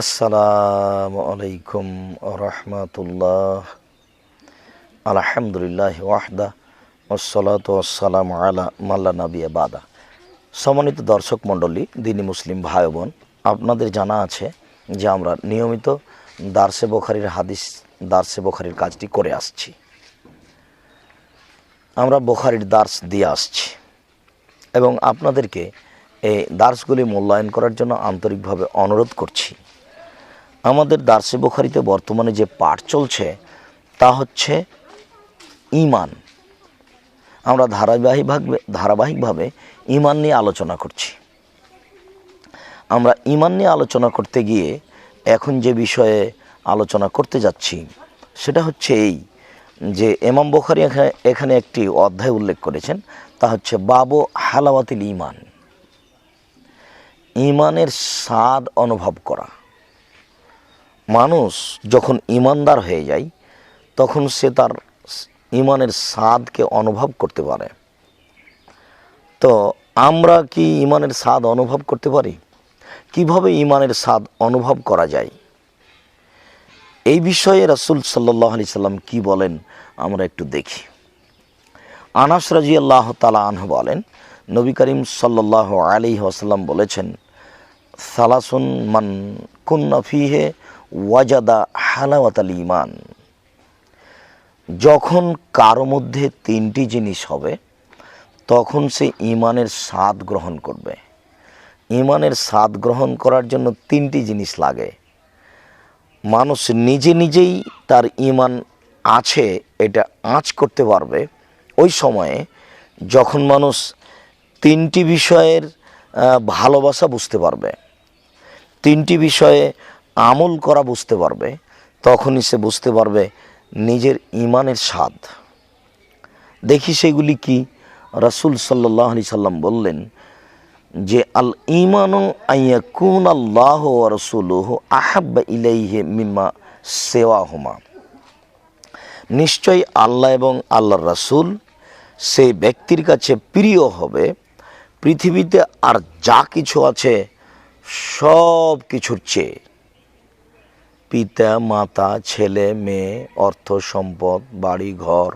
আসসালামু আলাইকুম রহমতুল্লাহ। আলহামদুলিল্লাহ ওয়াহদা ওসলাত ওসালাম আলা মাল্লা নবী বাদা। সম্মানিত দর্শক মণ্ডলী, দিনী মুসলিম ভাই বোন আপনাদের জানা আছে যে আমরা নিয়মিত দার্সে বখারির হাদিস, দার্সে বখারির কাজটি করে আসছি। আমরা বখারির দার্স দিয়ে আসছি এবং আপনাদেরকে এই দার্সগুলি মূল্যায়ন করার জন্য আন্তরিকভাবে অনুরোধ করছি। আমাদের দার্সে বুখারিতে বর্তমানে যে পাঠ চলছে, তা হচ্ছে ইমান আমরা ধারাবাহিকভাবে ধারাবাহিকভাবে ইমান নিয়ে আলোচনা করছি। আমরা ইমান নিয়ে আলোচনা করতে গিয়ে এখন যে বিষয়ে আলোচনা করতে যাচ্ছি, সেটা হচ্ছে এই যে এমাম বখারি এখানে একটি অধ্যায় উল্লেখ করেছেন, তা হচ্ছে বাবু হালাওয়াতিল ইমান ইমানের স্বাদ অনুভব করা। মানুষ যখন ইমানদার হয়ে যায়, তখন সে তার ইমানের স্বাদকে অনুভব করতে পারে। তো আমরা কি ইমানের স্বাদ অনুভব করতে পারি? কীভাবে ইমানের স্বাদ অনুভব করা যায়? এই বিষয়ে রাসুল সাল্লাহ আলি সাল্লাম কী বলেন, আমরা একটু দেখি। আনাস রাজি আল্লাহ তালা আনহ বলেন, নবী করিম সাল্লাহ আলি আসাল্লাম বলেছেন, সালাসুন মান কুন্না ফিহে ওয়াজাদা হালাওয়াতাল ইমান যখন কারও মধ্যে তিনটি জিনিস হবে, তখন সে ইমানের স্বাদ গ্রহণ করবে। ইমানের স্বাদ গ্রহণ করার জন্য তিনটি জিনিস লাগে। মানুষ নিজে নিজেই তার ইমান আছে, এটা আঁচ করতে পারবে। ওই সময়ে যখন মানুষ তিনটি বিষয়ের ভালোবাসা বুঝতে পারবে, তিনটি বিষয়ে আমল করা বুঝতে পারবে, তখনই সে বুঝতে পারবে নিজের ইমানের স্বাদ। দেখি সেগুলি কি? রাসুল সাল্লাহ আলি সাল্লাম বললেন যে, আল ইমানু আইয়া কুন আল্লাহ রসুলহ আহাব্বা ইলাইহে মিম্মা সেওয়া হুমা নিশ্চয়ই আল্লাহ এবং আল্লাহর রাসূল সেই ব্যক্তির কাছে প্রিয় হবে। পৃথিবীতে আর যা কিছু আছে সব কিছুর চেয়ে। পিতা, মাতা, ছেলে, মেয়ে, অর্থ সম্পদ, বাড়ি, ঘর,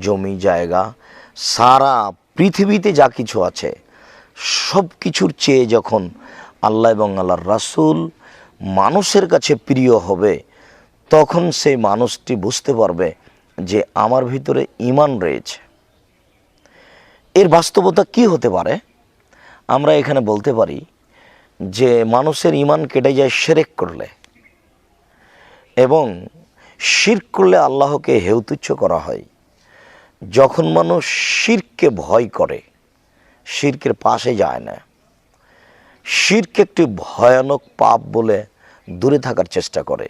জমি, জায়গা, সারা পৃথিবীতে যা কিছু আছে, সব কিছুর চেয়ে যখন আল্লাহ এবং আল্লাহর রাসূল মানুষের কাছে প্রিয় হবে, তখন সেই মানুষটি বুঝতে পারবে যে আমার ভিতরে ইমান রয়েছে। এর বাস্তবতা কি হতে পারে? আমরা এখানে বলতে পারি যে মানুষের ইমান কেটে যায় সেরেক করলে। এবং শির্ক করলে আল্লাহকে হেউতুচ্ছ করা হয়। যখন মানুষ শিরকে ভয় করে, শিরকের পাশে যায় না। শিরক একটি ভয়ানক পাপ বলে দূরে থাকার চেষ্টা করে।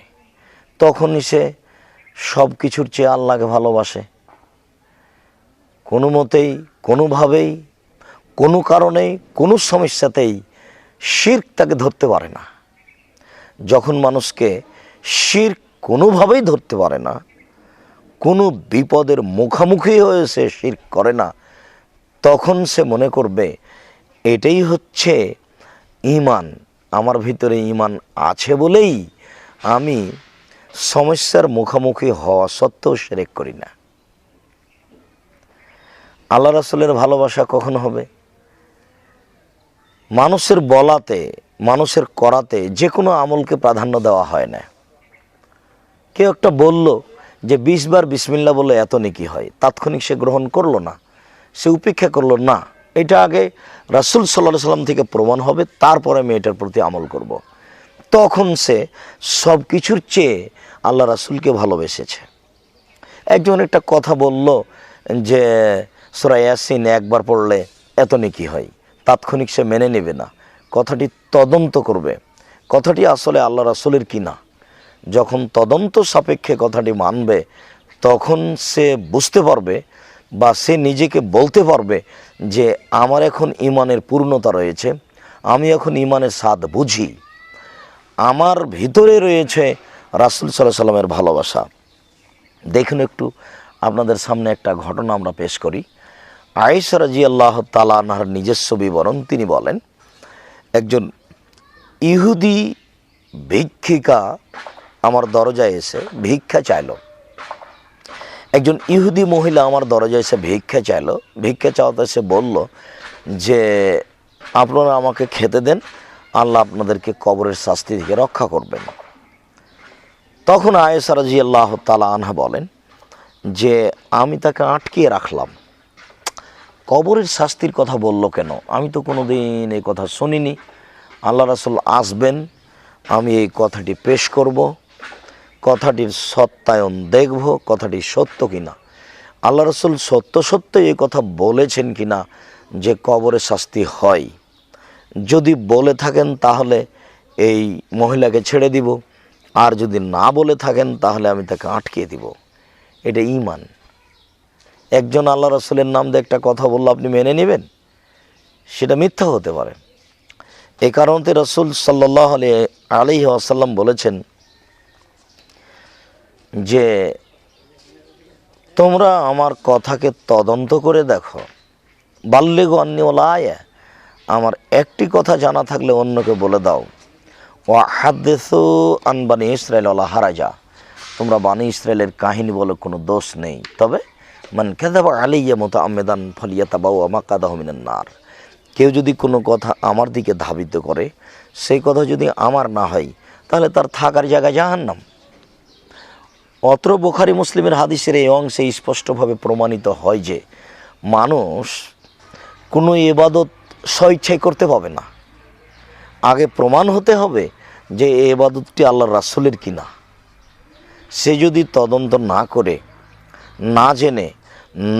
তখনই সে সব কিছুর চেয়ে আল্লাহকে ভালোবাসে। কোনো মতেই, কোনোভাবেই, কোনো কারণেই, কোনো সমস্যাতেই শির্ক তাকে ধরতে পারে না। যখন মানুষকে শির্ক কোনোভাবেই ধরতে পারে না। কোনো বিপদের মুখামুখি হয়ে সে শির করে না। তখন সে মনে করবে, এটাই হচ্ছে ইমান আমার ভিতরে ইমান আছে বলেই আমি সমস্যার মুখোমুখি হওয়া সত্ত্বেও সেরেক করি না। আল্লাহ রাসুলের ভালোবাসা কখন হবে? মানুষের বলাতে, মানুষের করাতে যে কোনো আমলকে প্রাধান্য দেওয়া হয় না। কেউ একটা বলল যে বিশ বার বিসমিল্লা বলে এত নেকি হয়। তাৎক্ষণিক সে গ্রহণ করল না। সে উপেক্ষা করল, না, এটা আগে রাসুল সাল্লাহ সাল্লাম থেকে প্রমাণ হবে, তারপরে আমি এটার প্রতি আমল করব। তখন সে সব কিছুর চেয়ে আল্লাহ রাসুলকে ভালোবেসেছে। একজন একটা কথা বলল যে, সোরা ইয়াসিন একবার পড়লে এত নেকি হয়। তাৎক্ষণিক সে মেনে নেবে না। কথাটি তদন্ত করবে। কথাটি আসলে আল্লাহ রাসুলের কি না যখন তদন্ত সাপেক্ষে কথাটি মানবে, তখন সে বুঝতে পারবে বা সে নিজেকে বলতে পারবে যে আমার এখন ইমানের পূর্ণতা রয়েছে, আমি এখন ইমানের স্বাদ বুঝি। আমার ভিতরে রয়েছে রাসুল সাল্লাহ সাল্লামের ভালোবাসা। দেখুন একটু, আপনাদের সামনে একটা ঘটনা আমরা পেশ করি। আয়েশা রাজি আল্লাহ তালার নিজস্ব বিবরণ, তিনি বলেন, একজন ইহুদি ভিক্ষিকা আমার দরজায় এসে ভিক্ষা চাইলো। একজন ইহুদি মহিলা আমার দরজায় এসে ভিক্ষা চাইলো। ভিক্ষা চাওয়াতে সে বলল যে, আপনারা আমাকে খেতে দেন, আল্লাহ আপনাদেরকে কবরের শাস্তি থেকে রক্ষা করবেন। তখন আয়েসা রাজি আল্লাহ তালা আনহা বলেন যে, আমি তাকে আটকিয়ে রাখলাম। কবরের শাস্তির কথা বলল কেন? আমি তো কোনো দিন এই কথা শুনিনি। আল্লাহ রাসুল আসবেন, আমি এই কথাটি পেশ করব। কথাটির সত্যায়ন দেখব, কথাটি সত্য কিনা? আল্লাহ রসুল সত্য সত্য এই কথা বলেছেন কিনা যে কবরে শাস্তি হয়? যদি বলে থাকেন তাহলে এই মহিলাকে ছেড়ে দিব, আর যদি না বলে থাকেন তাহলে আমি তাকে আটকিয়ে দিব। এটা ইমান একজন আল্লাহ রসুলের নাম দিয়ে একটা কথা বললে, আপনি মেনে নেবেন? সেটা মিথ্যা হতে পারে। এ কারণতে রসুল সাল্লাহ আলী আলি আসাল্লাম বলেছেন যে তোমরা আমার কথাকে তদন্ত করে দেখো। বাল্যে গণ্যওয়ালা আয়া আমার একটি কথা জানা থাকলে অন্যকে বলে দাও। ও হাদ্দেসু আনবানি ইসরায়েল আল্লাহ হারাজা, তোমরা বানি ইসরায়েলের কাহিনী বলে কোনো দোষ নেই। তবে মান কেদাবা আলিয়া মতো আমেদান ফলিয়া তাবাউ আমা কাদা হমিনার নার, কেউ যদি কোনো কথা আমার দিকে ধাবিত করে, সেই কথা যদি আমার না হয়, তাহলে তার থাকার জায়গা জাহান্নাম। অত্র বোখারি মুসলিমের হাদিসের এই অংশে স্পষ্টভাবে প্রমাণিত হয় যে মানুষ কোনো এবাদত স্বইচ্ছায় করতে পাবে না। আগে প্রমাণ হতে হবে যে এই এবাদতটি আল্লাহ রাসুলের কিনা। সে যদি তদন্ত না করে, না জেনে,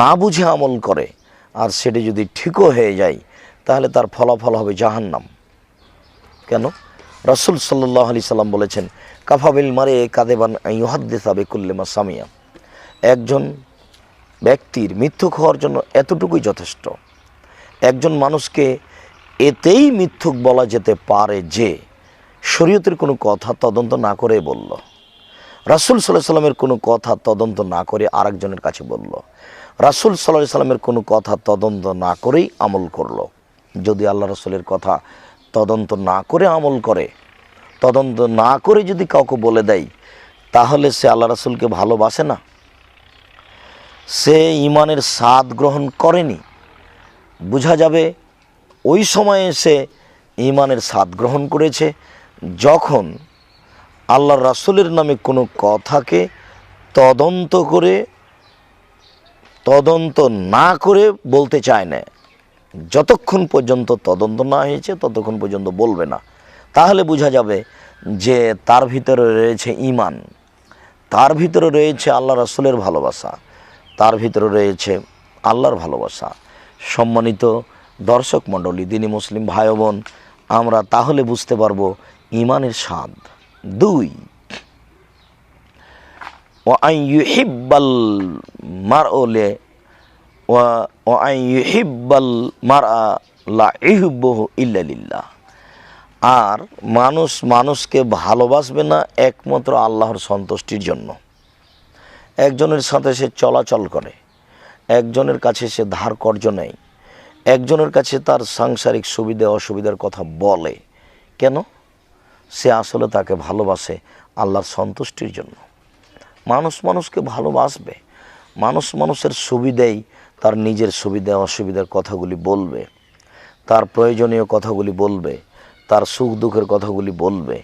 না বুঝে আমল করে, আর সেটি যদি ঠিকও হয়ে যায়, তাহলে তার ফলাফল হবে জাহান্নাম। কেন? রসুল সাল্লাহ আলি সাল্লাম বলেছেন কাফাবিল মারে কাদেবান ইহাদ্দেসা বেকুল্লেমা সামিয়া। একজন ব্যক্তির মিথ্যুক হওয়ার জন্য এতটুকুই যথেষ্ট। একজন মানুষকে এতেই মিথ্যুক বলা যেতে পারে যে শরীয়তের কোনো কথা তদন্ত না করে বলল। রাসুল সাল্লাহ সাল্লামের কোনো কথা তদন্ত না করে আরেকজনের কাছে বলল। রাসুল সাল্লাহ সাল্লামের কোনো কথা তদন্ত না করেই আমল করল। যদি আল্লাহ রসুলের কথা তদন্ত না করে আমল করে তদন্ত না করে যদি কাউকে বলে দেয়, তাহলে সে আল্লাহ রাসুলকে ভালোবাসে না। সে ইমানের স্বাদ গ্রহণ করেনি। বোঝা যাবে, ওই সময়ে সে ইমানের স্বাদ গ্রহণ করেছে যখন আল্লাহ রাসুলের নামে কোনো কথাকে তদন্ত করে, তদন্ত না করে বলতে চায় না। যতক্ষণ পর্যন্ত তদন্ত না হয়েছে, ততক্ষণ পর্যন্ত বলবে না। তাহলে বোঝা যাবে যে তার ভিতরে রয়েছে ইমান তার ভিতরে রয়েছে আল্লাহ রাসুলের ভালোবাসা, তার ভিতরে রয়েছে আল্লাহর ভালোবাসা। সম্মানিত দর্শক মণ্ডলী, দিনী মুসলিম ভাই বোন, আমরা তাহলে বুঝতে পারব ইমানের স্বাদ। দুই ও আই ইউহিব্বাল মার ওলে ও আই ইউহিব্বাল মার লা ইহুব্বহু ইল্লা আর মানুষ মানুষকে ভালোবাসবে না একমাত্র আল্লাহর সন্তুষ্টির জন্য। একজনের সাথে সে চলাচল করে, একজনের কাছে সে ধার কর্য নেয়, একজনের কাছে তার সাংসারিক সুবিধা অসুবিধার কথা বলে। কেন? সে আসলে তাকে ভালোবাসে আল্লাহর সন্তুষ্টির জন্য। মানুষ মানুষকে ভালোবাসবে, মানুষ মানুষের সুবিধেই তার নিজের সুবিধা অসুবিধার কথাগুলি বলবে, তার প্রয়োজনীয় কথাগুলি বলবে তার সুখ দুঃখের কথাগুলি বলবে,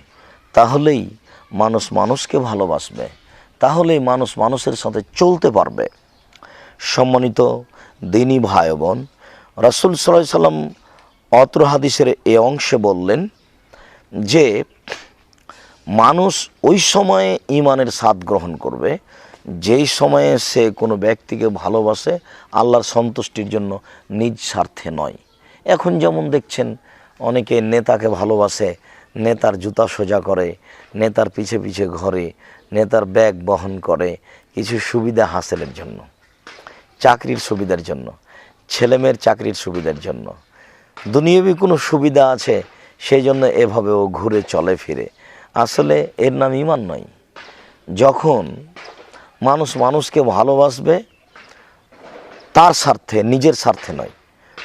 তাহলেই মানুষ মানুষকে ভালোবাসবে, তাহলেই মানুষ মানুষের সাথে চলতে পারবে। সম্মানিত দিনী ভাই বোন রাসুল সাল্লাহ সাল্লাম অত্র হাদিসের এ অংশে বললেন যে, মানুষ ওই সময়ে ইমানের স্বাদ গ্রহণ করবে, যেই সময়ে সে কোনো ব্যক্তিকে ভালোবাসে, আল্লাহর সন্তুষ্টির জন্য নিজ স্বার্থে নয়। এখন যেমন দেখছেন অনেকে নেতাকে ভালোবাসে, নেতার জুতা সোজা করে, নেতার পিছে পিছে ঘরে, নেতার ব্যাগ বহন করে, কিছু সুবিধা হাসিলের জন্য, চাকরির সুবিধার জন্য, ছেলেমেয়ের চাকরির সুবিধার জন্য। দুনিয়াবি কোনো সুবিধা আছে সেই জন্য এভাবে ও ঘুরে চলে ফিরে। আসলে এর নাম ইমান নয়। যখন মানুষ মানুষকে ভালোবাসবে, তার স্বার্থে, নিজের স্বার্থে নয়।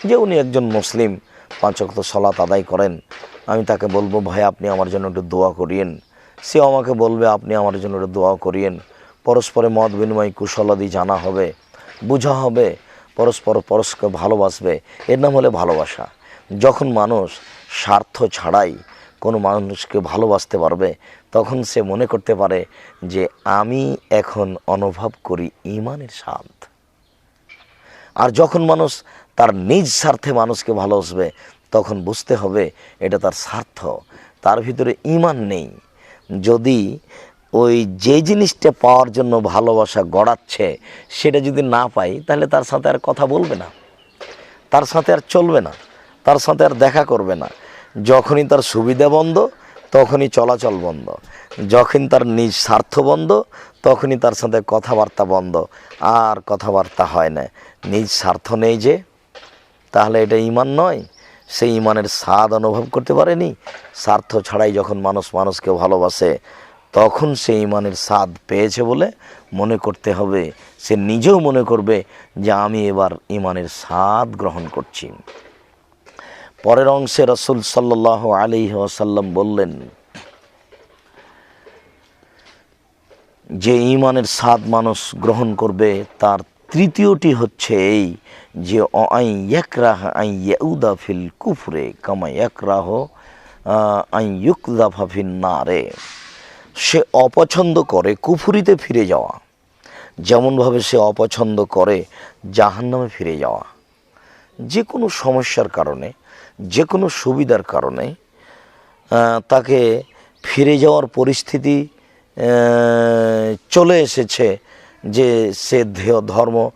যে উনি একজন মুসলিম পাঁচ ওয়াক্ত সলাত আদায় করেন। আমি তাকে বলব, ভাই, আপনি আমার জন্য একটু দোয়া করিয়েন। সে আমাকে বলবে, আপনি আমার জন্য একটু দোয়া করিয়েন। পরস্পরে মত বিনিময়, কুশলাদি জানা হবে, বোঝা হবে, পরস্পর পরস্পর ভালোবাসবে। এর নাম হলে ভালোবাসা। যখন মানুষ স্বার্থ ছাড়াই কোনো মানুষকে ভালোবাসতে পারবে, তখন সে মনে করতে পারে যে, আমি এখন অনুভব করি ইমানের স্বাদ। আর যখন মানুষ তার নিজ স্বার্থে মানুষকে ভালোবাসবে, তখন বুঝতে হবে এটা তার স্বার্থ। তার ভিতরে ইমান নেই। যদি ওই যে জিনিসটা পাওয়ার জন্য ভালোবাসা গড়াচ্ছে, সেটা যদি না পাই, তাহলে তার সাথে আর কথা বলবে না। তার সাথে আর চলবে না। তার সাথে আর দেখা করবে না। যখনই তার সুবিধা বন্ধ, তখনই চলাচল বন্ধ। যখন তার নিজ স্বার্থ বন্ধ, তখনই তার সাথে কথাবার্তা বন্ধ। আর কথাবার্তা হয় না। নিজ স্বার্থ নেই যে তাহলে এটা ইমান নয়। সেই ইমানের স্বাদ অনুভব করতে পারেনি। স্বার্থ ছাড়াই যখন মানুষ মানুষকে ভালোবাসে, তখন সে ইমানের স্বাদ পেয়েছে বলে মনে করতে হবে। সে নিজেও মনে করবে যে আমি এবার ইমানের স্বাদ গ্রহণ করছি। পরের অংশে রসুল সাল্লাহ আলী ওয়াসাল্লাম বললেন, যে ইমানের স্বাদ মানুষ গ্রহণ করবে, তার তৃতীয়টি হচ্ছে এই যে আই ইয়াকরাহ আই ইয়াউদা ফিল কুফরে কামা ইয়াকরাহ আই ইউকদাফা ফিন নারে। সে অপছন্দ করে কুফুরিতে ফিরে যাওয়া। যেমনভাবে সে অপছন্দ করে জাহান্নামে ফিরে যাওয়া। যে কোনো সমস্যার কারণে যে কোনো সুবিধার কারণে তাকে ফিরে যাওয়ার পরিস্থিতি চলে এসেছে যে সে ধে- ধর্ম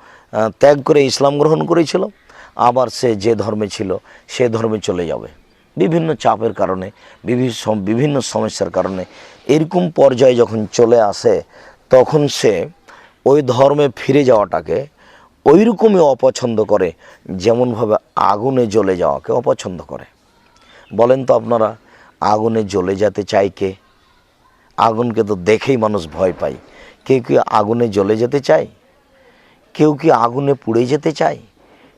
ত্যাগ করে ইসলাম গ্রহণ করেছিল, আবার সে যে ধর্মে ছিল, সে ধর্মে চলে যাবে। বিভিন্ন চাপের কারণে বিভিন্ন বিভিন্ন সমস্যার কারণে এরকম পর্যায়ে যখন চলে আসে, তখন সে ওই ধর্মে ফিরে যাওয়াটাকে ওই রকমই অপছন্দ করে, যেমনভাবে আগুনে জ্বলে যাওয়াকে অপছন্দ করে। বলেন তো আপনারা, আগুনে জ্বলে যেতে চায় কে? আগুনকে তো দেখেই মানুষ ভয় পায়। কেউ কি আগুনে জ্বলে যেতে চায়? কেউ কি আগুনে পুড়ে যেতে চায়?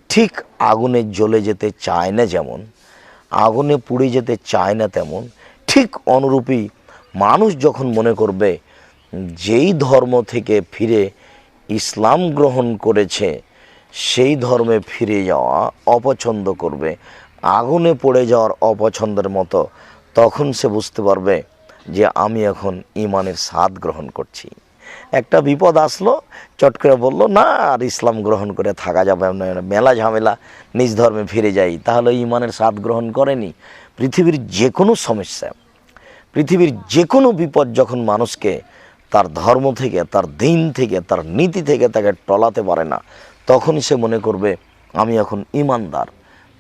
ঠিক আগুনে জ্বলে যেতে চায় না যেমন, আগুনে পুড়ে যেতে চায় না তেমন, ঠিক অনুরূপী মানুষ যখন মনে করবে, যেই ধর্ম থেকে ফিরে ইসলাম গ্রহণ করেছে, সেই ধর্মে ফিরে যাওয়া অপছন্দ করবে। আগুনে পড়ে যাওয়ার অপছন্দের মতো তখন সে বুঝতে পারবে যে আমি এখন ইমানের স্বাদ গ্রহণ করছি। একটা বিপদ আসলো, চট করে বলল, না, আর ইসলাম গ্রহণ করে থাকা যাবে মেলা ঝামেলা, নিজ ধর্মে ফিরে যাই। তাহলে ইমানের স্বাদ গ্রহণ করেনি পৃথিবীর যে কোনো সমস্যা। পৃথিবীর যে কোনো বিপদ যখন মানুষকে তার ধর্ম থেকে, তার দিন থেকে, তার নীতি থেকে তাকে টলাতে পারে না, তখনই সে মনে করবে, আমি এখন ইমানদার।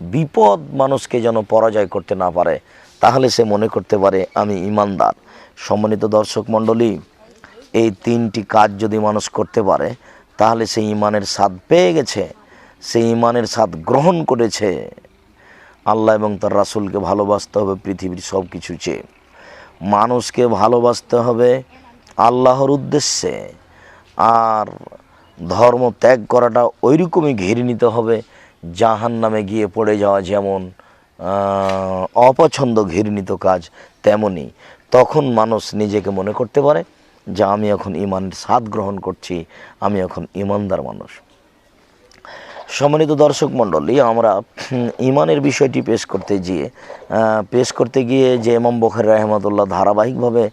বিপদ মানুষকে যেন পরাজয় করতে না পারে, তাহলে সে মনে করতে পারে, আমি ইমানদার। সম্মানিত দর্শক মণ্ডলী এই তিনটি কাজ যদি মানুষ করতে পারে, তাহলে সে ইমানের স্বাদ পেয়ে গেছে সে ইমানের স্বাদ গ্রহণ করেছে। আল্লাহ এবং তার রাসুলকে ভালোবাসতে হবে পৃথিবীর সব কিছু চেয়ে। মানুষকে ভালোবাসতে হবে আল্লাহর উদ্দেশ্যে। আর ধর্ম ত্যাগ করাটা ওইরকমই ঘিরে নিতে হবে জাহান নামে গিয়ে পড়ে যাওয়া যেমন অপছন্দ ঘৃণিত কাজ তেমনি। তখন মানুষ নিজেকে মনে করতে পারে যে আমি এখন ইমানের স্বাদ গ্রহণ করছি, আমি এখন ইমানদার মানুষ। সম্মানিত দর্শক মণ্ডলী, আমরা ইমানের বিষয়টি পেশ করতে গিয়ে পেশ করতে গিয়ে যে ইমাম বখের রহমতুল্লাহ ধারাবাহিকভাবে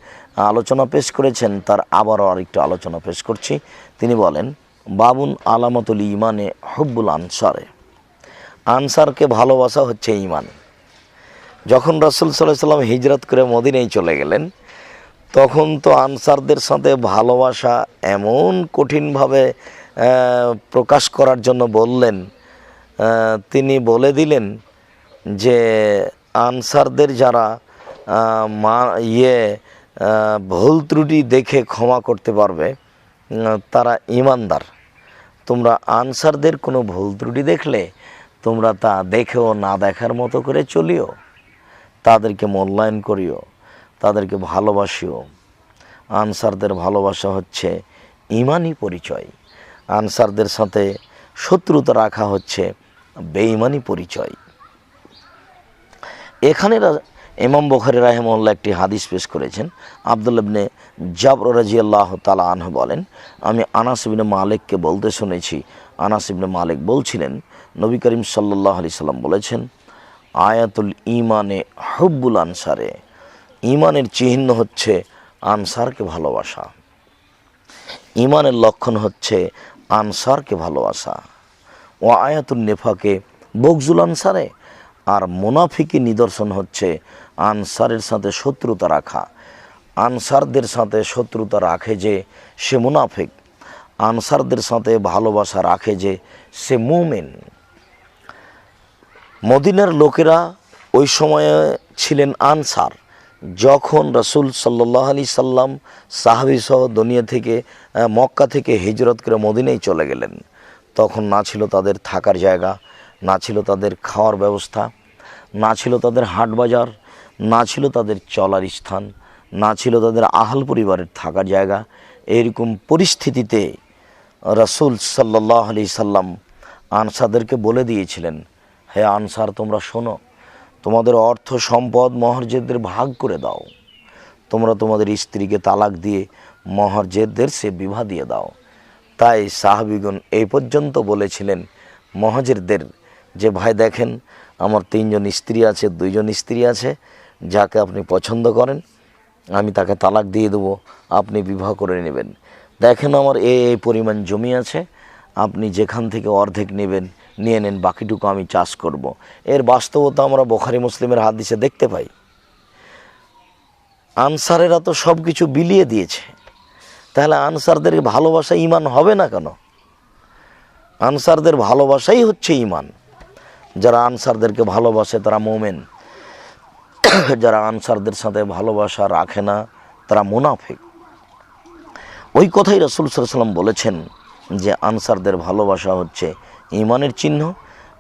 আলোচনা পেশ করেছেন, তার আবারও আরেকটু আলোচনা পেশ করছি। তিনি বলেন, বাবুন আলামতুল ইমানে হব্বুল আনসারে। আনসারকে ভালোবাসা হচ্ছে ইমান যখন রাসুল সাল্লাহ সাল্লাম হিজরত করে মদিনায় চলে গেলেন তখন তো আনসারদের সাথে ভালোবাসা এমন কঠিনভাবে প্রকাশ করার জন্য বললেন তিনি বলে দিলেন যে আনসারদের যারা মা ইয়ে ভুল ত্রুটি দেখে ক্ষমা করতে পারবে তারা ইমানদার। তোমরা আনসারদের কোনো ভুল ত্রুটি দেখলে, তোমরা তা দেখেও না দেখার মতো করে চলিও। তাদেরকে মূল্যায়ন করিও। তাদেরকে ভালোবাসিও। আনসারদের ভালোবাসা হচ্ছে ইমানই পরিচয়। আনসারদের সাথে শত্রুতা রাখা হচ্ছে বেঈমানি পরিচয়। এখানে ইমাম বখারি রাহেমল্লা একটি হাদিস পেশ করেছেন। আবদুল্লাবনে জাবর রাজিয়াল্লাহ তালা আনহু বলেন, আমি আনাস মালিককে বলতে শুনেছি। আনাস মালিক বলছিলেন, নবী করিম সাল্লাহ আলি সাল্লাম বলেছেন, আয়াতুল ইমানে হব্বুল আনসারে। ইমানের চিহ্ন হচ্ছে আনসারকে ভালোবাসা। ইমানের লক্ষণ হচ্ছে আনসারকে ভালোবাসা। ও আয়াতুল নেফাকে বকজুল আনসারে। আর মুনাফিকি নিদর্শন হচ্ছে আনসারের সাথে শত্রুতা রাখা। আনসারদের সাথে শত্রুতা রাখে যে সে মুনাফিক। আনসারদের সাথে ভালোবাসা রাখে যে সে মুমেন। মদিনার লোকেরা ওই সময়ে ছিলেন আনসার। যখন রসুল সাল্লাহ আলি সাল্লাম সাহাবি সহ দুনিয়া থেকে মক্কা থেকে হিজরত করে মদিনেই চলে গেলেন, তখন না ছিল তাদের থাকার জায়গা, না ছিল তাদের খাওয়ার ব্যবস্থা, না ছিল তাদের হাট বাজার, না ছিল তাদের চলার স্থান, না ছিল তাদের আহাল পরিবারের থাকার জায়গা। এরকম পরিস্থিতিতে রসুল সাল্লাহ আলি সাল্লাম আনসারদেরকে বলে দিয়েছিলেন, হে আনসার, তোমরা শোনো তোমাদের অর্থ সম্পদ মহরজেদের ভাগ করে দাও। তোমরা তোমাদের স্ত্রীকে তালাক দিয়ে মহরজেদের সে বিবাহ দিয়ে দাও। তাই সাহাবিগুন এই পর্যন্ত বলেছিলেন, মহাজেরদের, যে ভাই দেখেন আমার তিনজন স্ত্রী আছে, দুইজন স্ত্রী আছে, যাকে আপনি পছন্দ করেন, আমি তাকে তালাক দিয়ে দেবো, আপনি বিবাহ করে নেবেন। দেখেন আমার এই পরিমাণ জমি আছে, আপনি যেখান থেকে অর্ধেক নেবেন নিয়ে নেন, বাকিটুকু আমি চাষ করব। এর বাস্তবতা আমরা বোখারি মুসলিমের হাত হাদিসে দেখতে পাই। আনসারেরা তো সব কিছু বিলিয়ে দিয়েছে। তাহলে আনসারদের ভালোবাসা ইমান হবে না কেন? আনসারদের ভালোবাসাই হচ্ছে ইমান যারা আনসারদেরকে ভালোবাসে তারা মোমেন। যারা আনসারদের সাথে ভালোবাসা রাখে না, তারা মুনাফিক। ওই কথাই রসুল সাল্লাম বলেছেন যে আনসারদের ভালোবাসা হচ্ছে ইমানের চিহ্ন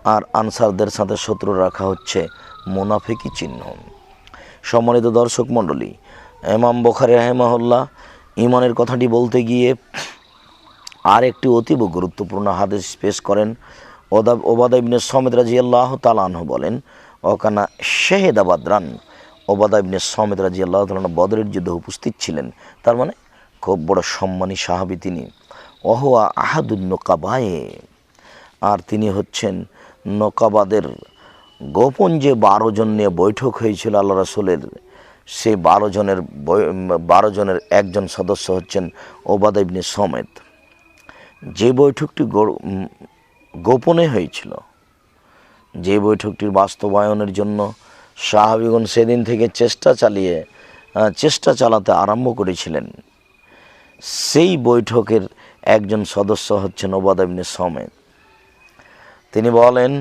আর আনসারদের সাথে শত্রু রাখা হচ্ছে মুনাফিকি চিহ্ন। সম্মানিত দর্শক মণ্ডলী এমাম বখারি রাহেমাহুল্লাহ ইমানের কথাটি বলতে গিয়ে আর একটি অতীব গুরুত্বপূর্ণ হাদিস পেশ করেন। ওদাব ওবাদা ইবনে সমেদ রাজি আল্লাহ তালাহ বলেন, ওকানা শেহেদা বাদরান। ওবাদা ইবনে সমেদ রাজি আল্লাহ তালান বদরের যুদ্ধে উপস্থিত ছিলেন। তার মানে খুব বড় সম্মানী সাহাবি তিনি। ওহুয়া আহাদুল নোকাবায়ে। আর তিনি হচ্ছেন নকাবাদের। গোপন যে বারো জন নিয়ে বৈঠক হয়েছিল আল্লাহ রাসুলের, সেই বারো জনের বারো জনের একজন সদস্য হচ্ছেন ওবাদা ইবনে সমেত। যে বৈঠকটি গোপনে হয়েছিল, যে বৈঠকটির বাস্তবায়নের জন্য সাহাবিগণ সেদিন থেকে চেষ্টা চালিয়ে চেষ্টা চালাতে আরম্ভ করেছিলেন। সেই বৈঠকের একজন সদস্য হচ্ছেন ওবাদা সমেত। তিনি বলেন,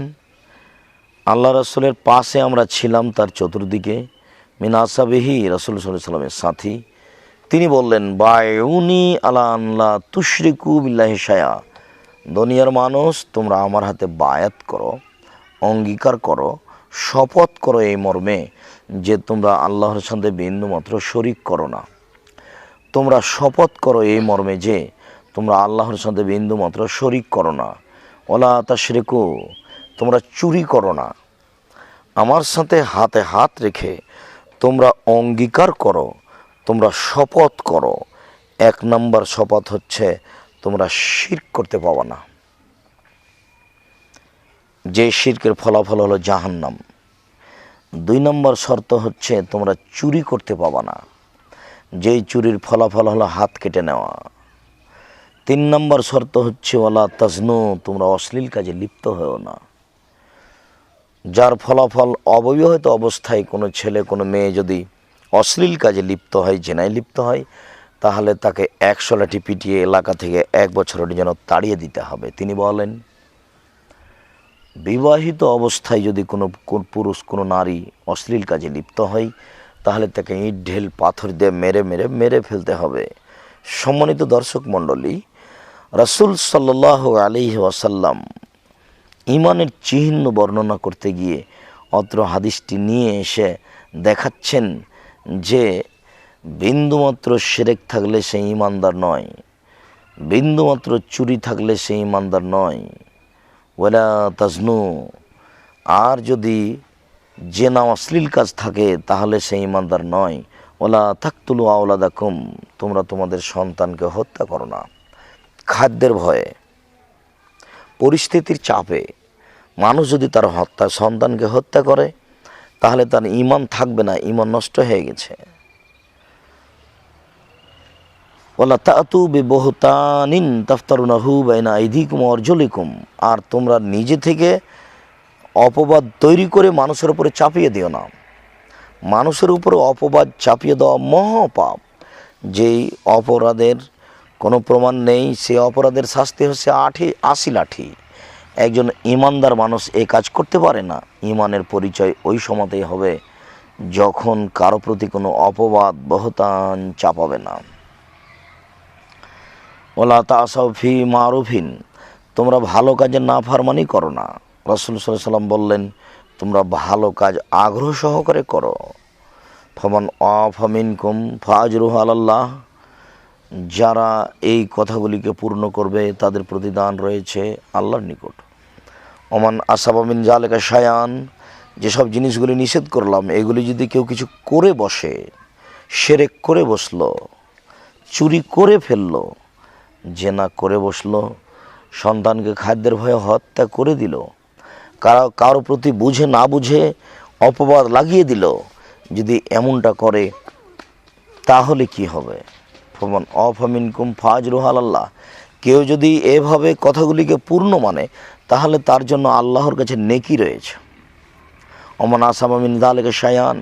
আল্লাহ রসুলের পাশে আমরা ছিলাম তার চতুর্দিকে মিনাসাবিহি রসুল সাল্লামের সাথী। তিনি বললেন, বায়ুনি আলা আল্লাহ তুশরিকু বিল্লাহি শায়া দুনিয়ার মানুষ, তোমরা আমার হাতে বায়াত করো, অঙ্গীকার করো, শপথ করো এই মর্মে যে তোমরা আল্লাহর সাথে বিন্দুমাত্র শরিক করো না। তোমরা শপথ করো এই মর্মে যে তোমরা আল্লাহর সাথে বিন্দুমাত্র শরিক করো না। ওলা তাশরিকু, তোমরা চুরি করো না। আমার সাথে হাতে হাত রেখে তোমরা অঙ্গীকার করো, তোমরা শপথ করো। এক নম্বর শপথ হচ্ছে, তোমরা শির করতে পাবো না। যে শিরকের ফলাফল হলো জাহান্নাম। দুই নম্বর শর্ত হচ্ছে, তোমরা চুরি করতে পাবা না। যেই চুরির ফলাফল হলো হাত কেটে নেওয়া। তিন নম্বর শর্ত হচ্ছে ওলা তাজনু, তোমরা অশ্লীল কাজে লিপ্ত হও না। যার ফলাফল অবহিত অবস্থায় কোনো ছেলে, কোনো মেয়ে যদি অশ্লীল কাজে লিপ্ত হয়, জেনায় লিপ্ত হয়, তাহলে তাকে একশো লাঠি পিটিয়ে এলাকা থেকে এক বছরের যেন তাড়িয়ে দিতে হবে। তিনি বলেন, বিবাহিত অবস্থায় যদি কোন পুরুষ, কোনো নারী অশ্লীল কাজে লিপ্ত হয়, তাহলে তাকে ইট, ঢেল, পাথর দিয়ে মেরে মেরে মেরে ফেলতে হবে। সম্মানিত দর্শক মণ্ডলী রাসুল সাল্লাহ আলি ওয়াসাল্লাম ইমানের চিহ্ন বর্ণনা করতে গিয়ে অত্র হাদিসটি নিয়ে এসে দেখাচ্ছেন যে বিন্দুমাত্র সেরেক থাকলে সে ইমানদার নয়, বিন্দুমাত্র চুরি থাকলে সে ইমানদার নয়। ওলা তাজনু, আর যদি যে না অশ্লীল কাজ থাকে তাহলে সে ইমানদার নয়। ওলা থাকতুলু আওলা দেখুম তোমরা তোমাদের সন্তানকে হত্যা করো না। খাদ্যের ভয়ে, পরিস্থিতির চাপে মানুষ যদি তার হত্যা, সন্তানকে হত্যা করে, তাহলে তার ইমান থাকবে না, ইমান নষ্ট হয়ে গেছে। বাইনা আর তোমরা নিজে থেকে অপবাদ তৈরি করে মানুষের উপরে চাপিয়ে দিও না। মানুষের উপরে অপবাদ চাপিয়ে দেওয়া মহাপাপ, যেই অপরাধের কোনো প্রমাণ নেই, সে অপরাধের শাস্তি হচ্ছে আঠি, আশি লাঠি। একজন ইমানদার মানুষ এ কাজ করতে পারে না। ইমানের পরিচয় ওই সময়তেই হবে, যখন কারও প্রতি কোনো অপবাদ, বহতান চাপাবে না। ওলা তাসফি মারুফিন, তোমরা ভালো কাজে না ফারমানি করো না। রসুল সাল্লাহ সাল্লাম বললেন, তোমরা ভালো কাজ আগ্রহ সহকারে করো। ফমান অফামিন কুম ফাজরুহ আল্লাহ যারা এই কথাগুলিকে পূর্ণ করবে, তাদের প্রতিদান রয়েছে আল্লাহর নিকট। ওমান আসাবামিন জালেকা সায়ান যেসব জিনিসগুলি নিষেধ করলাম, এগুলি যদি কেউ কিছু করে বসে, সেরেক করে বসল, চুরি করে ফেলল, জেনা করে বসল, সন্তানকে খাদ্যের ভয়ে হত্যা করে দিল, কারও কারও প্রতি বুঝে না বুঝে অপবাদ লাগিয়ে দিল, যদি এমনটা করে, তাহলে কি হবে? ফমান অফামিন কুম ফাজ রুহাল আল্লাহ কেউ যদি এভাবে কথাগুলিকে পূর্ণ মানে তাহলে তার জন্য আল্লাহর কাছে নেকি রয়েছে। অমন আসামামিন দালেকে সায়ান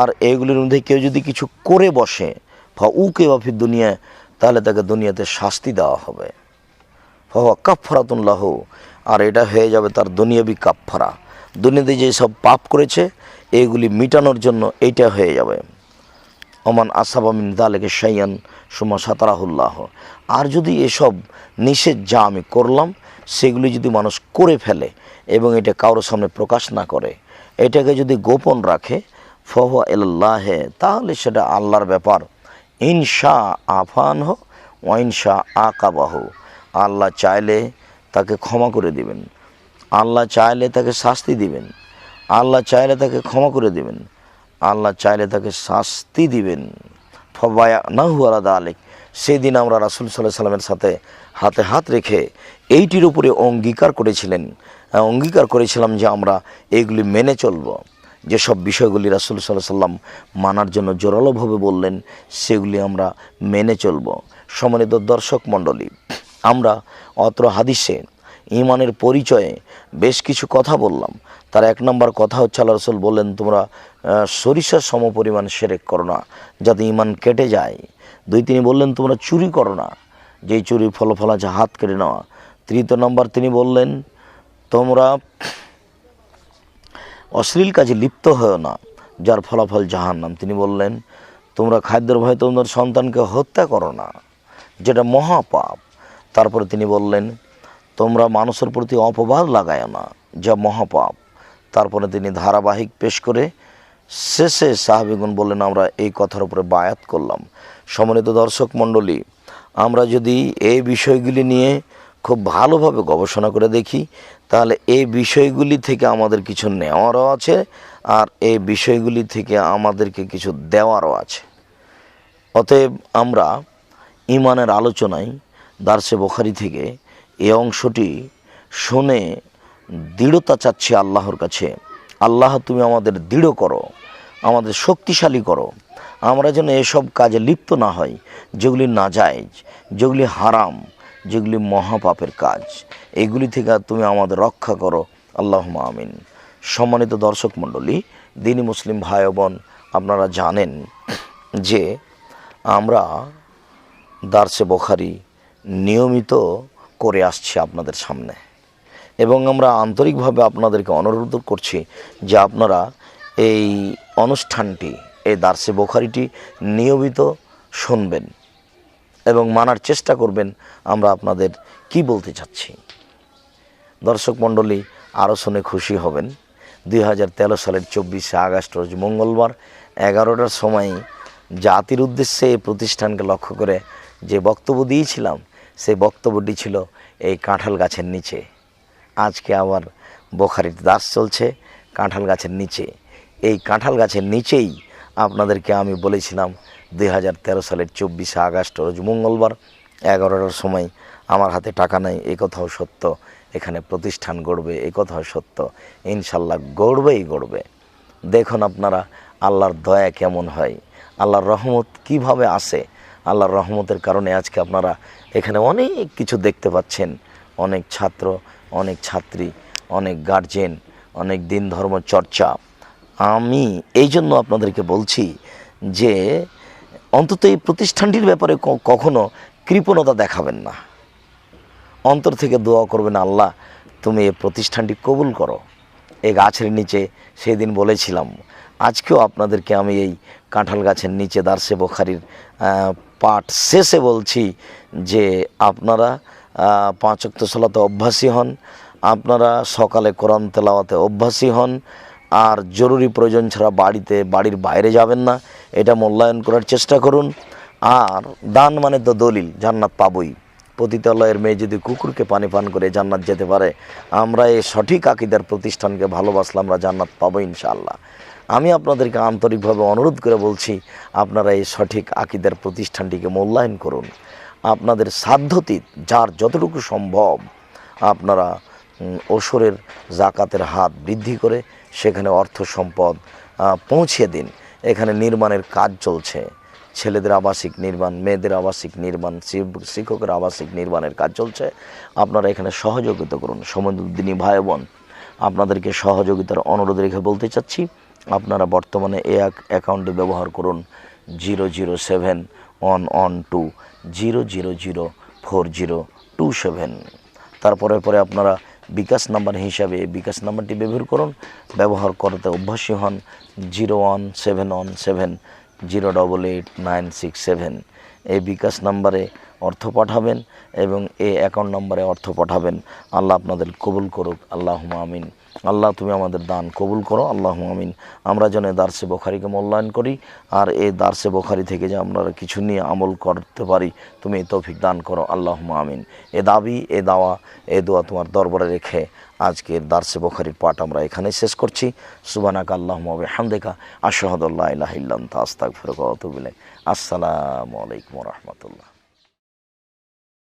আর এগুলির মধ্যে কেউ যদি কিছু করে বসে ফা উকে বাফি দুনিয়ায় তাহলে তাকে দুনিয়াতে শাস্তি দেওয়া হবে। ফাহুয়া কাফারাতুল্লাহ আর এটা হয়ে যাবে তার দুনিয়াবি কাফারা দুনিয়াতে যে সব পাপ করেছে, এগুলি মিটানোর জন্য এইটা হয়ে যাবে। ওমান আসাবামিন দালেকে সাইয়ান সুমা সাতারাহুল্লাহ। আর যদি এসব নিষেধ যা আমি করলাম, সেগুলি যদি মানুষ করে ফেলে এবং এটা কারোর সামনে প্রকাশ না করে, এটাকে যদি গোপন রাখে, ফহুয়া এল্লাহে তাহলে সেটা আল্লাহর ব্যাপার। ইনশা আফান হোক ওয়াইনশা আকাবাহ। আল্লাহ চাইলে তাকে ক্ষমা করে দিবেন। আল্লাহ চাইলে তাকে শাস্তি দিবেন। আল্লাহ চাইলে তাকে ক্ষমা করে দিবেন। আল্লাহ চাইলে তাকে শাস্তি দিবেন। ফবায়া না হুয়ারাদা আলেক সেদিন আমরা রাসুল সাল্লাহ সাল্লামের সাথে হাতে হাত রেখে এইটির উপরে অঙ্গীকার করেছিলেন। অঙ্গীকার করেছিলাম যে আমরা এইগুলি মেনে চলব। যেসব বিষয়গুলি রাসুল সাল্লাহ সাল্লাম মানার জন্য জোরালোভাবে বললেন, সেগুলি আমরা মেনে চলব। সম্মানিত দর্শক মণ্ডলী, আমরা অত্র হাদিসে ইমানের পরিচয়ে বেশ কিছু কথা বললাম। তার এক নম্বর কথা হচ্ছে আল্লাহ রসুল বললেন, তোমরা সরিষার সমপরিমাণ সেরেক করো না, যাতে ইমান কেটে যায়। দুই তিনি বললেন, তোমরা চুরি করো না, যেই চুরি ফলফল আছে হাত কেটে নেওয়া। তৃতীয় নম্বর তিনি বললেন, তোমরা অশ্লীল কাজে লিপ্ত হয়েও না, যার ফলাফল জাহান্নাম। তিনি বললেন, তোমরা খাদ্যের ভয়ে তোমাদের সন্তানকে হত্যা করো না, যেটা মহাপাপ। তারপরে তিনি বললেন, তোমরা মানুষের প্রতি অপবাদ লাগায় না, যা মহাপাপ। তারপরে তিনি ধারাবাহিক পেশ করে শেষে সাহাবিগুন বললেন, আমরা এই কথার উপরে বায়াত করলাম। সম্মানিত দর্শক মণ্ডলী, আমরা যদি এই বিষয়গুলি নিয়ে খুব ভালোভাবে গবেষণা করে দেখি, তাহলে এই বিষয়গুলি থেকে আমাদের কিছু নেওয়ারও আছে আর এই বিষয়গুলি থেকে আমাদেরকে কিছু দেওয়ারও আছে। অতএব আমরা ইমানের আলোচনায় দার্সে বখারি থেকে এই অংশটি শুনে দৃঢ়তা চাচ্ছি আল্লাহর কাছে। আল্লাহ, তুমি আমাদের দৃঢ় করো, আমাদের শক্তিশালী করো। আমরা যেন এসব কাজে লিপ্ত না হই, যেগুলি নাজায়জ, যেগুলি হারাম, যেগুলি মহাপাপের কাজ। এগুলি থেকে তুমি আমাদের রক্ষা করো। আল্লাহ আমিন। সম্মানিত দর্শক মণ্ডলী, দিনী মুসলিম ভাই বোন, আপনারা জানেন যে আমরা দার্সে বখারি নিয়মিত করে আসছি আপনাদের সামনে। এবং আমরা আন্তরিকভাবে আপনাদেরকে অনুরোধ করছি যে আপনারা এই অনুষ্ঠানটি, এই দার্সে বখারিটি নিয়মিত শুনবেন এবং মানার চেষ্টা করবেন আমরা আপনাদের কি বলতে চাচ্ছি। দর্শক মণ্ডলী আরও শুনে খুশি হবেন। দুই হাজার তেরো সালের চব্বিশে আগস্ট, রোজ মঙ্গলবার, এগারোটার সময় জাতির উদ্দেশ্যে এই প্রতিষ্ঠানকে লক্ষ্য করে যে বক্তব্য দিয়েছিলাম, সেই বক্তব্যটি ছিল এই কাঁঠাল গাছের নিচে। আজকে আবার বখারির দাস চলছে কাঁঠাল গাছের নিচে। এই কাঁঠাল গাছের নিচেই আপনাদেরকে আমি বলেছিলাম, দুই হাজার তেরো সালের চব্বিশে আগস্ট, রোজ মঙ্গলবার, এগারোটার সময় আমার হাতে টাকা নেই এই কথাও সত্য। এখানে প্রতিষ্ঠান গড়বে এই কথাও সত্য। ইনশাল্লাহ গড়বেই গড়বে। দেখুন আপনারা, আল্লাহর দয়া কেমন হয়, আল্লাহর রহমত কীভাবে আসে, আল্লাহর রহমতের কারণে আজকে আপনারা এখানে অনেক কিছু দেখতে পাচ্ছেন। অনেক ছাত্র অনেক ছাত্রী, অনেক গার্জেন অনেক দিন ধর্ম চর্চা। আমি এই জন্য আপনাদেরকে বলছি যে, অন্তত এই প্রতিষ্ঠানটির ব্যাপারে কখনো কৃপণতা দেখাবেন না। অন্তর থেকে দোয়া করবেন, আল্লাহ, তুমি এই প্রতিষ্ঠানটি কবুল করো। এই গাছের নিচে সেদিন বলেছিলাম, আজকেও আপনাদেরকে আমি এই কাঁঠাল গাছের নিচে দার্সে বোখারির পাঠ শেষে বলছি যে, আপনারা আহ, পাঁচ অক্ত সলাতে অভ্যাসী হন। আপনারা সকালে কোরআন তেলাওয়াতে অভ্যাসী হন। আর জরুরি প্রয়োজন ছাড়া বাড়িতে বাড়ির বাইরে যাবেন না। এটা মূল্যায়ন করার চেষ্টা করুন। আর দান মানে তো দলিল জান্নাত পাবই। পতিতালয়ের মেয়ে যদি কুকুরকে পানি পান করে জান্নাত যেতে পারে আমরা এই সঠিক আকিদার প্রতিষ্ঠানকে ভালোবাসলে আমরা জান্নাত পাবো ইনশাআল্লাহ। আমি আপনাদেরকে আন্তরিকভাবে অনুরোধ করে বলছি আপনারা এই সঠিক আকিদার প্রতিষ্ঠানটিকে মূল্যায়ন করুন। আপনাদের সাধ্যতীত, যার যতটুকু সম্ভব আপনারা ওসরের জাকাতের হাত বৃদ্ধি করে সেখানে অর্থ সম্পদ পৌঁছে দিন। এখানে নির্মাণের কাজ চলছে। ছেলেদের আবাসিক নির্মাণ, মেয়েদের আবাসিক নির্মাণ শিক্ষকের আবাসিক নির্মাণের কাজ চলছে। আপনারা এখানে সহযোগিতা করুন। সমুদ্রদিনী ভাই বোন আপনাদেরকে সহযোগিতার অনুরোধ রেখে বলতে চাচ্ছি, আপনারা বর্তমানে এ এক অ্যাকাউন্টে ব্যবহার করুন zero zero seven one one two zero zero zero four zero two seven. তারপরে পরে আপনারা বিকাশ নাম্বার হিসাবে বিকাশ নাম্বারটি ব্যবহার করুন। ব্যবহার করতে অভ্যাসী হন zero one seven one seven zero double eight nine six seven. এই বিকাশ নাম্বারে অর্থ পাঠাবেন এবং এই অ্যাকাউন্ট নম্বরে অর্থ পাঠাবেন। আল্লাহ আপনাদের কবুল করুক। আল্লাহ আমিন। আল্লাহ তুমি আমাদের দান কবুল করো, আল্লাহ আমিন। আমরা যেন দার্সে বোখারিকে মূল্যায়ন করি, আর এই দার্সে বোখারি থেকে যে আমরা কিছু নিয়ে আমল করতে পারি, তুমি তৌফিক দান করো, আল্লাহ আমিন। এ দাবি, এ দাওয়া, এ দোয়া তোমার দরবারে রেখে আজকের দার্সে বোখারির পাঠ আমরা এখানে শেষ করছি। সুবানাক আল্লাহ হামদেকা আশহাদুল্লাহ আতুবু ইলাইক। আসসালামু আলাইকুম রাহমাতুল্লাহ।